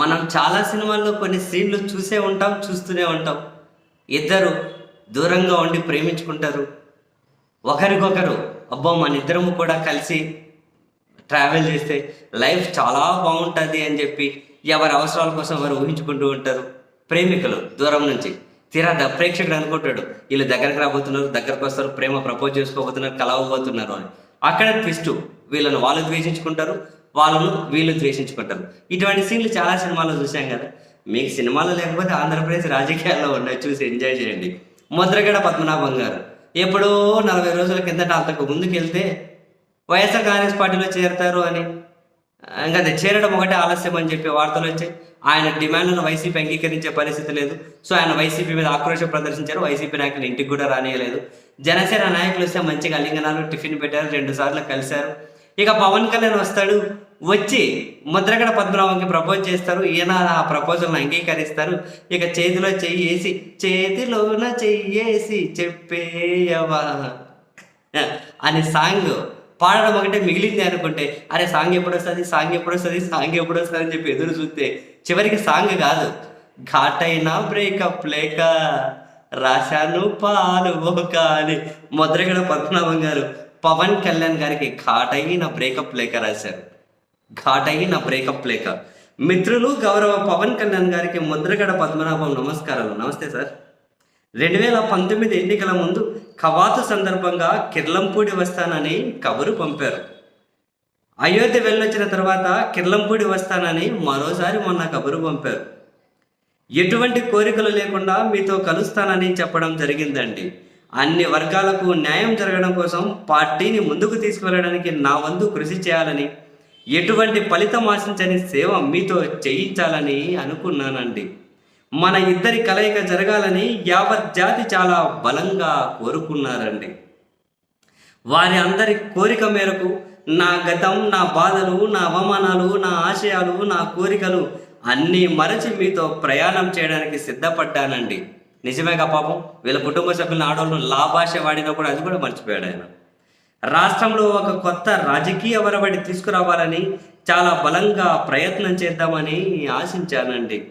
మనం చాలా సినిమాల్లో కొన్ని సీన్లు చూసే ఉంటాం చూస్తూనే ఉంటాం. ఇద్దరు దూరంగా ఉండి ప్రేమించుకుంటారు. ఒకరికొకరు అబ్బో మన ఇద్దరము కూడా కలిసి ట్రావెల్ చేస్తే లైఫ్ చాలా బాగుంటుంది అని చెప్పి ఎవరి అవసరాల కోసం వారు ఊహించుకుంటూ ఉంటారు. ప్రేమికులు దూరం నుంచి తీరా ప్రేక్షకుడు అనుకుంటాడు వీళ్ళు దగ్గరకు రాబోతున్నారు దగ్గరకు వస్తారు ప్రేమ ప్రపోజ్ చేసుకోబోతున్నారు కలవబోతున్నారు అని. అక్కడ ట్విస్ట్ వీళ్ళని వాళ్ళు ద్వేషించుకుంటారు వాళ్ళను వీళ్ళు ద్వేషించుకుంటారు. ఇటువంటి సీన్లు చాలా సినిమాల్లో చూసాం కదా. మీకు సినిమాలు లేకపోతే ఆంధ్రప్రదేశ్ రాజకీయాల్లో ఉన్నాయి చూసి ఎంజాయ్ చేయండి. ముద్రగడ పద్మనాభం గారు. ఎప్పుడో నలభై రోజుల కిందట అంతకు ముందుకెళ్తే వైఎస్ఆర్ కాంగ్రెస్ పార్టీలో చేరతారు అని. ఇంకా అది చేరడం ఒకటే ఆలస్యం అని చెప్పి వార్తలు వచ్చాయి. ఆయన డిమాండ్లను వైసీపీ అంగీకరించే పరిస్థితి లేదు. సో ఆయన వైసీపీ మీద ఆక్రోశం ప్రదర్శించారు. వైసీపీ నాయకులు ఇంటికి కూడా రానియలేదు. జనసేన నాయకులు వస్తే మంచిగా అలింగనాలు టిఫిన్ పెట్టారు రెండు సార్లు కలిశారు. ఇక పవన్ కళ్యాణ్ వస్తాడు. వచ్చి ముద్రగడ పద్మనాభంకి ప్రపోజ్ చేస్తారు. ఈయన ఆ ప్రపోజల్ని అంగీకరిస్తారు. ఇక చేతిలో చెయ్యేసి చేతిలోన చెయ్యేసి చెప్పేయవా? అని సాంగ్ పాడడం ఒకటే మిగిలింది అనుకుంటే అరే సాంగ్ ఎప్పుడు వస్తుంది సాంగ్ ఎప్పుడు వస్తుంది సాంగ్ ఎప్పుడు వస్తుంది అని చెప్పి ఎదురు చూస్తే చివరికి సాంగ్ కాదు. ఘాటైన బ్రేకప్ లేక రాశాను పాలు ఒక అని ముద్రగడ పద్మనాభం గారు పవన్ కళ్యాణ్ గారికి ఘాటైన బ్రేకప్ లేక రాశారు. ఘాటైన బ్రేకప్ లేక. మిత్రులు గౌరవ పవన్ కళ్యాణ్ గారికి ముద్రగడ పద్మనాభం నమస్కారాలు. నమస్తే సార్. రెండు వేల పంతొమ్మిది ఎన్నికల ముందు కవాతు సందర్భంగా కిర్లంపూడి వస్తానని కబురు పంపారు. అయోధ్య వెళ్ళొచ్చిన తర్వాత కిర్లంపూడి వస్తానని మరోసారి మొన్న కబురు పంపారు. ఎటువంటి కోరికలు లేకుండా మీతో కలుస్తానని చెప్పడం జరిగిందండి. అన్ని వర్గాలకు న్యాయం జరగడం కోసం పార్టీని ముందుకు తీసుకువెళ్ళడానికి నా వంతు కృషి చేయాలని ఎటువంటి ఫలితం ఆశించని సేవ మీతో చేయించాలని అనుకున్నానండి. మన ఇద్దరి కలయిక జరగాలని యావత్ జాతి చాలా బలంగా కోరుకున్నారండి. వారి అందరి కోరిక మేరకు నా గతం నా బాధలు నా అవమానాలు నా ఆశయాలు నా కోరికలు అన్నీ మరచి మీతో ప్రయాణం చేయడానికి సిద్ధపడ్డానండి. నిజమేగా పాపం వీళ్ళ కుటుంబ సభ్యులను ఆడవాళ్ళు లాభాష వాడినా కూడా అది కూడా మర్చిపోయాడు ఆయన. రాష్ట్రంలో ఒక కొత్త రాజకీయ వరవడి తీసుకురావాలని చాలా బలంగా ప్రయత్నం చేద్దామని ఆశించానండి.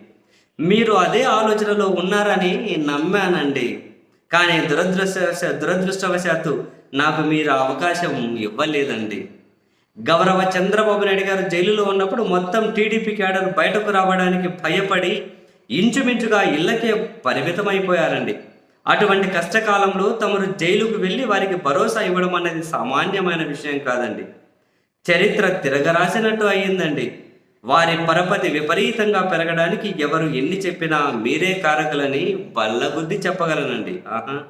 మీరు అదే ఆలోచనలో ఉన్నారని నమ్మానండి. కానీ దురదృష్ట దురదృష్టవశాత్తు నాకు మీరు అవకాశం ఇవ్వలేదండి. గౌరవ చంద్రబాబు నాయుడు గారు జైలులో ఉన్నప్పుడు మొత్తం టీడీపీ క్యాడర్ బయటకు రావడానికి భయపడి ఇంచుమించుగా ఇళ్ళకే పరిమితమైపోయారండి. అటువంటి కష్టకాలంలో తమరు జైలుకు వెళ్ళి వారికి భరోసా ఇవ్వడం అనేది సామాన్యమైన విషయం కాదండి. చరిత్ర తిరగరాసినట్టు అయ్యిందండి. వారి పరపతి విపరీతంగా పెరగడానికి ఎవరు ఎన్ని చెప్పినా మీరే కారకులని బల్లబుద్ధి చెప్పగలనండి. ఆహా.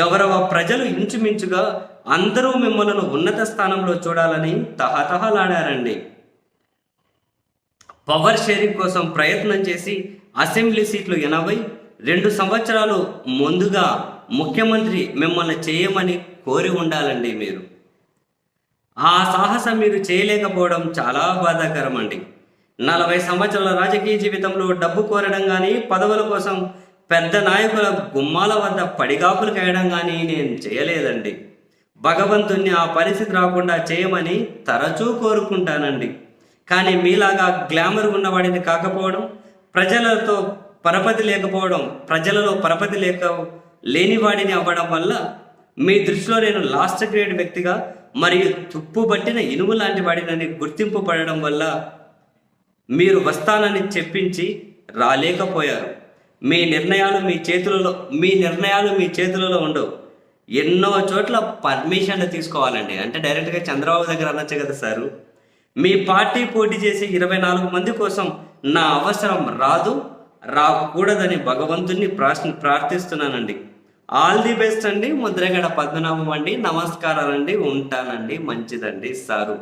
గౌరవ ప్రజలు ఇంచుమించుగా అందరూ మిమ్మల్ని ఉన్నత స్థానంలో చూడాలని తహతహలాడారండి. పవర్ షేరింగ్ కోసం ప్రయత్నం చేసి అసెంబ్లీ సీట్లు ఎనభై రెండు సంవత్సరాలు ముందుగా ముఖ్యమంత్రి మిమ్మల్ని చేయమని కోరి ఉండాలండి మీరు. ఆ సాహసం మీరు చేయలేకపోవడం చాలా బాధాకరం అండి నలభై సంవత్సరాల రాజకీయ జీవితంలో డబ్బు కోరడం కానీ పదవుల కోసం పెద్ద నాయకుల గుమ్మాల వద్ద పడిగాపులు కాయడం కానీ నేను చేయలేదండి. భగవంతుణ్ణి ఆ పరిస్థితి రాకుండా చేయమని తరచూ కోరుకుంటానండి. కానీ మీలాగా గ్లామర్ ఉన్నవాడిని కాకపోవడం ప్రజలతో పరపతి లేకపోవడం ప్రజలలో పరపతి లేక లేనివాడిని అవ్వడం వల్ల మీ దృష్టిలో నేను లాస్ట్ గ్రేడ్ వ్యక్తిగా మరియు తుప్పు పట్టిన ఇనుము లాంటి వాడినని గుర్తింపు పడడం వల్ల మీరు వస్తానని చెప్పించి రాలేకపోయారు. మీ నిర్ణయాలు మీ చేతులలో మీ నిర్ణయాలు మీ చేతులలో ఉండవు. ఎన్నో చోట్ల పర్మిషన్లు తీసుకోవాలండి. అంటే డైరెక్ట్గా చంద్రబాబు దగ్గర అనొచ్చు కదా సారు. మీ పార్టీ పోటీ చేసి ఇరవై నాలుగు మంది కోసం నా అవసరం రాదు. రాకూడదని భగవంతుని ప్రార్థి ప్రార్థిస్తున్నానండి. ఆల్ ది బెస్ట్ అండి. ముద్రగడ పద్మనాభం అండి. నమస్కారాలండి. ఉంటానండి. మంచిదండి సారు.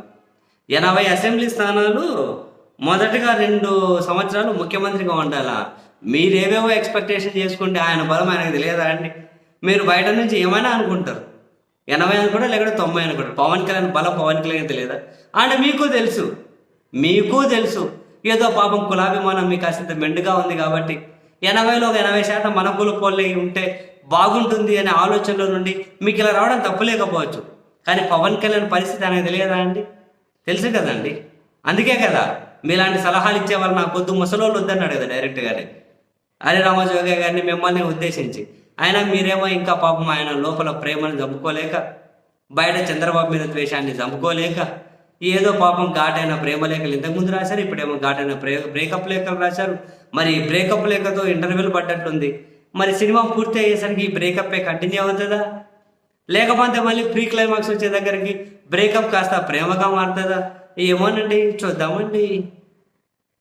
ఎనభై అసెంబ్లీ స్థానాలు మొదటగా రెండు సంవత్సరాలు ముఖ్యమంత్రిగా ఉండాలా? మీరేవేవో ఎక్స్పెక్టేషన్ చేసుకుంటే ఆయన బలం ఆయనకు తెలియదా అండి? మీరు బయట నుంచి ఏమైనా అనుకుంటారు. ఎనభై అనుకుంటారు లేకుంటే తొంభై అనుకుంటారు పవన్ కళ్యాణ్ బలం పవన్ కళ్యాణ్ తెలియదా? అండ్ మీకు తెలుసు. మీకు తెలుసు. ఏదో పాపం కులాభిమానం మీకు కాసింత మెండుగా ఉంది కాబట్టి ఎనభైలో ఒక ఎనభై శాతం మన కుల ఉంటే బాగుంటుంది అనే ఆలోచనలో నుండి మీకు ఇలా రావడం తప్పులేకపోవచ్చు. కానీ పవన్ కళ్యాణ్ పరిస్థితి అనేది తెలియదా అండి? తెలుసు కదండి. అందుకే కదా మీలాంటి సలహాలు ఇచ్చే వాళ్ళు నాకు కొద్దు ముసలోళ్ళు వద్దన్నాడు కదా డైరెక్ట్గానే హరి రామజోగ గారిని మిమ్మల్ని ఉద్దేశించి. అయినా మీరేమో ఇంకా పాపం ఆయన లోపల ప్రేమను చంపుకోలేక బయట చంద్రబాబు మీద ద్వేషాన్ని చంపుకోలేక ఏదో పాపం ఘాటైన ప్రేమ లేఖలు ఇంతకుముందు రాశారు ఇప్పుడేమో ఘాటైన ప్రే బ్రేకప్ లేఖలు రాశారు. మరి బ్రేకప్ లేఖతో ఇంటర్వ్యూలు పడ్డట్లుంది. మరి సినిమా పూర్తి అయ్యేసరికి ఈ బ్రేకప్పే కంటిన్యూ అవుతుందా? లేకపోతే మళ్ళీ ప్రీ క్లైమాక్స్ వచ్చే దగ్గరికి బ్రేకప్ కాస్త ప్రేమగా మారుతుందా? ఏమోనండి చూద్దామండి.